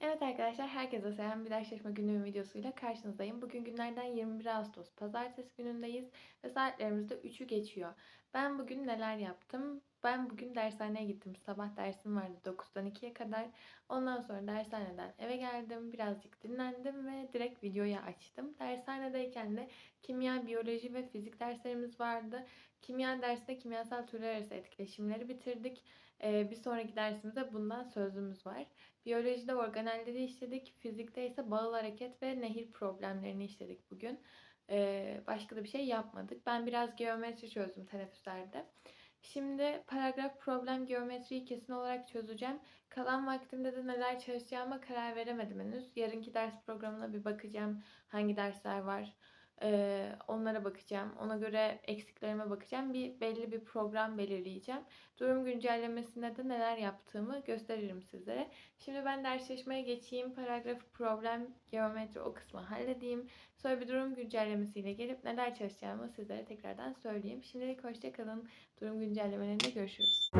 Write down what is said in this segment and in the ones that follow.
Evet arkadaşlar, herkese selam. Bir ders çalışma günlüğü videosuyla karşınızdayım. Bugün günlerden 21 Ağustos, pazartesi günündeyiz ve saatlerimiz de 3'ü geçiyor. Ben bugün neler yaptım? Ben bugün dershaneye gittim. Sabah dersim vardı 9'dan 2'ye kadar. Ondan sonra dershaneden eve geldim. Birazcık dinlendim ve direkt videoyu açtım. Dershanedeyken de kimya, biyoloji ve fizik derslerimiz vardı. Kimya dersinde kimyasal türler arası etkileşimleri bitirdik. Ee, bir sonraki dersimizde bundan sözümüz var. Biyolojide organelleri işledik. Fizikte ise bağıl hareket ve nehir problemlerini işledik bugün. Ee, başka da bir şey yapmadık. Ben biraz geometri çözdüm teneffüslerde. Şimdi paragraf problem geometriyi kesin olarak çözeceğim. Kalan vaktimde de neler çalışacağıma karar veremedim henüz. Yarınki ders programına bir bakacağım. Hangi dersler var? Onlara bakacağım. Ona göre eksiklerime bakacağım. Bir belli bir program belirleyeceğim. Durum güncellemesinde de neler yaptığımı gösteririm sizlere. Şimdi ben ders çalışmaya geçeyim. Paragraf, problem, geometri o kısmı halledeyim. Sonra bir durum güncellemesiyle gelip neler çalışacağımı sizlere tekrardan söyleyeyim. Şimdilik hoşça kalın. Durum güncellemelerinde görüşürüz.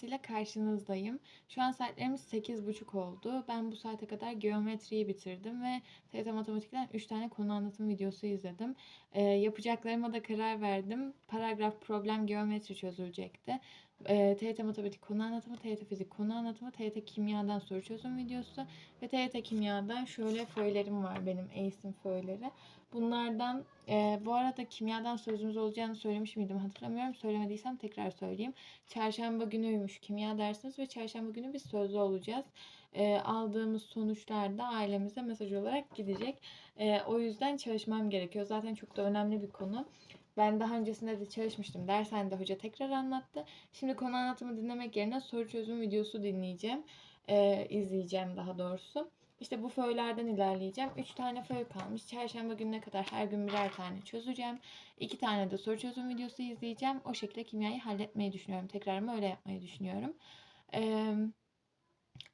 Güncellemesiyle karşınızdayım. Şu an saatlerimiz 8.30 oldu. Ben bu saate kadar geometriyi bitirdim ve TYT Matematik'ten 3 tane konu anlatım videosu izledim. Ee, yapacaklarıma da karar verdim. Paragraf, problem, geometri çözülecekti. Ee, TYT Matematik konu anlatımı, TYT Fizik konu anlatımı, TYT Kimya'dan soru çözüm videosu ve TYT Kimya'da şöyle föylerim var benim ACE'in föyleri. Bunlardan e, bu arada kimyadan sözümüz olacağını söylemiş miydim hatırlamıyorum. Söylemediysem tekrar söyleyeyim. Çarşamba günüymüş kimya dersimiz ve çarşamba günü biz sözlü olacağız. E, aldığımız sonuçlar da ailemize mesaj olarak gidecek. E, o yüzden çalışmam gerekiyor. Zaten çok da önemli bir konu. Ben daha öncesinde de çalışmıştım. Dershanede hoca tekrar anlattı. Şimdi konu anlatımı dinlemek yerine soru çözüm videosu dinleyeceğim. E, izleyeceğim daha doğrusu. İşte bu föylerden ilerleyeceğim. 3 tane föy kalmış. Çarşamba gününe kadar her gün birer tane çözeceğim. 2 tane de soru çözüm videosu izleyeceğim. O şekilde kimyayı halletmeyi düşünüyorum. Tekrarımı öyle yapmayı düşünüyorum. Eee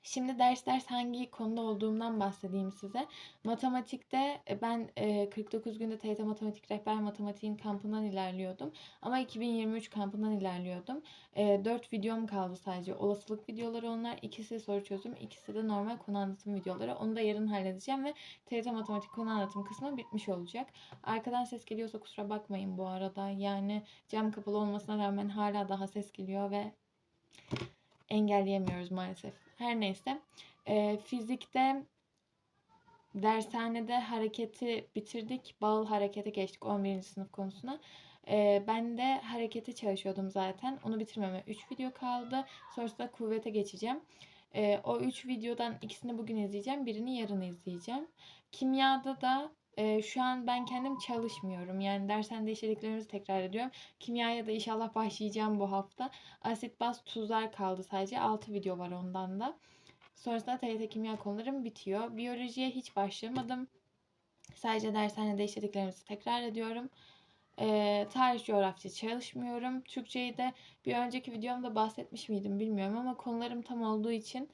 Şimdi ders ders hangi konuda olduğumdan bahsedeyim size. Matematikte e, ben 49 günde TYT Matematik Rehber Matematiğin kampından ilerliyordum. Ama 2023 kampından ilerliyordum. 4 videom kaldı sadece. Olasılık videoları onlar. İkisi soru çözüm, ikisi de normal konu anlatım videoları. Onu da yarın halledeceğim ve TYT Matematik konu anlatım kısmı bitmiş olacak. Arkadan ses geliyorsa kusura bakmayın bu arada. Yani cam kapalı olmasına rağmen hala daha ses geliyor ve engelleyemiyoruz maalesef. Her neyse. E, fizikte dershanede hareketi bitirdik. Bağıl harekete geçtik 11. sınıf konusuna. E, ben de hareketi çalışıyordum zaten. Onu bitirmeme 3 video kaldı. Sonrasında kuvvete geçeceğim. E, o 3 videodan ikisini bugün izleyeceğim. Birini yarın izleyeceğim. Kimyada da e, şu an ben kendim çalışmıyorum. Yani dershanede işlediklerimizi tekrar ediyorum. Kimyaya da inşallah başlayacağım bu hafta. Asit, baz, tuzlar kaldı sadece. 6 video var ondan da. Sonrasında TYT kimya konularım bitiyor. Biyolojiye hiç başlamadım. Sadece dershanede işlediklerimizi tekrar ediyorum. Ee, tarih coğrafya çalışmıyorum. Türkçeyi de bir önceki videomda bahsetmiş miydim bilmiyorum ama konularım tam olduğu için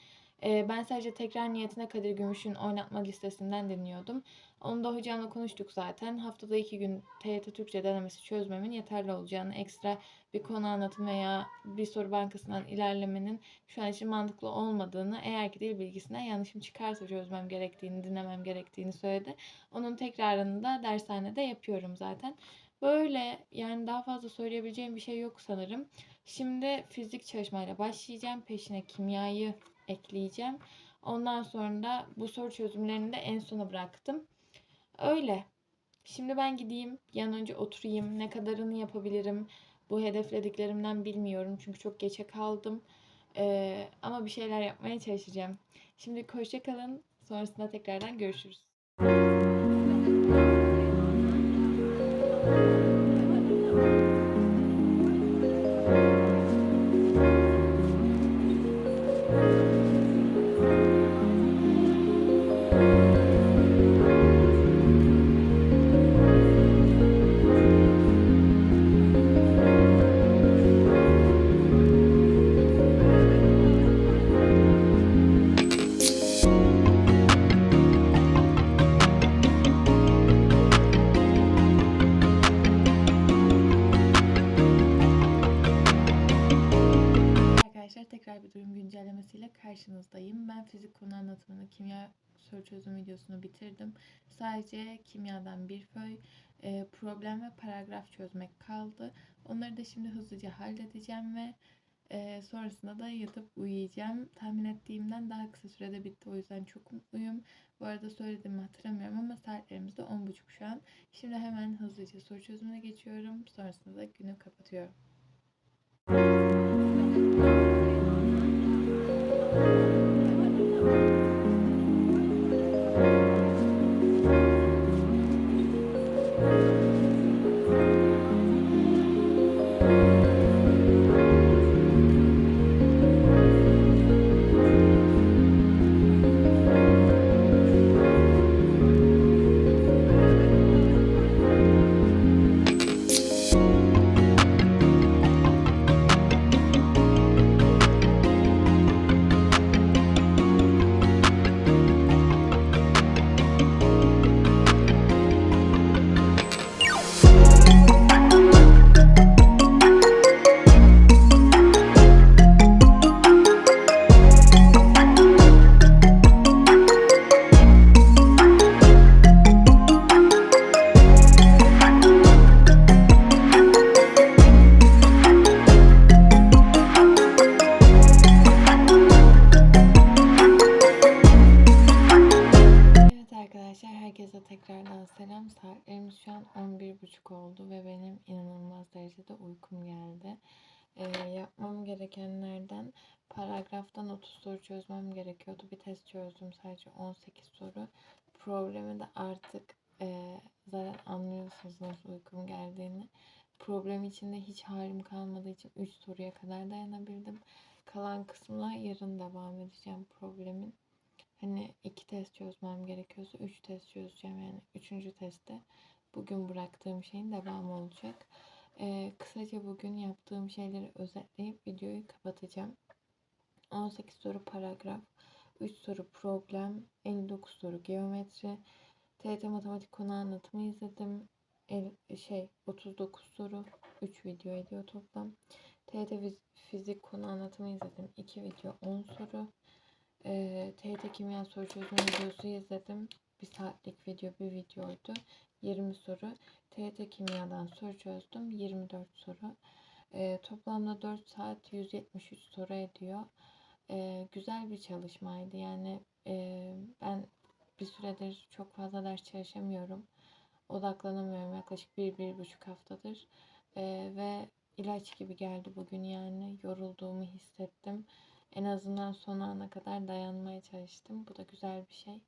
e, ben sadece tekrar niyetine Kadir Gümüş'ün oynatma listesinden dinliyordum. Onu da hocamla konuştuk zaten. Haftada iki gün TYT Türkçe denemesi çözmemin yeterli olacağını, ekstra bir konu anlatım veya bir soru bankasından ilerlemenin şu an için mantıklı olmadığını, eğer ki dil bilgisinden yanlışım çıkarsa çözmem gerektiğini, dinlemem gerektiğini söyledi. Onun tekrarını da dershanede yapıyorum zaten. Böyle yani daha fazla söyleyebileceğim bir şey yok sanırım. Şimdi fizik çalışmayla başlayacağım. Peşine kimyayı ekleyeceğim. Ondan sonra da bu soru çözümlerini de en sona bıraktım. Öyle. Şimdi ben gideyim, yan önce oturayım. Ne kadarını yapabilirim? Bu hedeflediklerimden bilmiyorum. Çünkü çok geçe kaldım. Ee, ama bir şeyler yapmaya çalışacağım. Şimdi hoşça kalın. Sonrasında tekrardan görüşürüz. Soru çözüm videosunu bitirdim. Sadece kimyadan bir föy, e, problem ve paragraf çözmek kaldı. Onları da şimdi hızlıca halledeceğim ve e, sonrasında da yatıp uyuyacağım. Tahmin ettiğimden daha kısa sürede bitti. O yüzden çok mutluyum. Bu arada söylediğimi hatırlamıyorum ama saatlerimiz de 10.30 şu an. Şimdi hemen hızlıca soru çözümüne geçiyorum. Sonrasında da günü kapatıyorum. Evet gerekenlerden paragraftan 30 soru çözmem gerekiyordu. Bir test çözdüm sadece 18 soru. Problemi de artık e, zaten anlıyorsunuz nasıl uykum geldiğini. Problem içinde hiç halim kalmadığı için 3 soruya kadar dayanabildim. Kalan kısmına yarın devam edeceğim problemin hani iki test çözmem gerekiyorsa üç test çözeceğim yani üçüncü testte bugün bıraktığım şeyin devamı olacak. Ee, kısaca bugün yaptığım şeyleri özetleyip videoyu kapatacağım. 18 soru paragraf, 3 soru problem, 59 soru geometri, TYT matematik konu anlatımı izledim. El, şey 39 soru 3 video ediyor toplam. TYT fizik konu anlatımı izledim. 2 video 10 soru. E, TYT kimya soru çözüm videosu izledim. Bir saatlik video bir videoydu. 20 soru. TYT kimyadan soru çözdüm. 24 soru. E, toplamda 4 saat 173 soru ediyor. E, güzel bir çalışmaydı. Yani e, ben bir süredir çok fazla ders çalışamıyorum. Odaklanamıyorum yaklaşık bir, bir buçuk haftadır. E, ve ilaç gibi geldi bugün yani. Yorulduğumu hissettim. En azından son ana kadar dayanmaya çalıştım. Bu da güzel bir şey.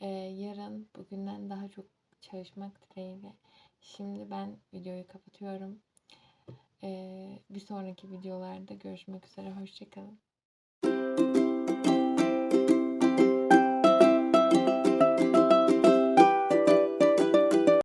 Ee, yarın bugünden daha çok çalışmak dileğiyle. Şimdi ben videoyu kapatıyorum. Ee, bir sonraki videolarda görüşmek üzere. Hoşçakalın.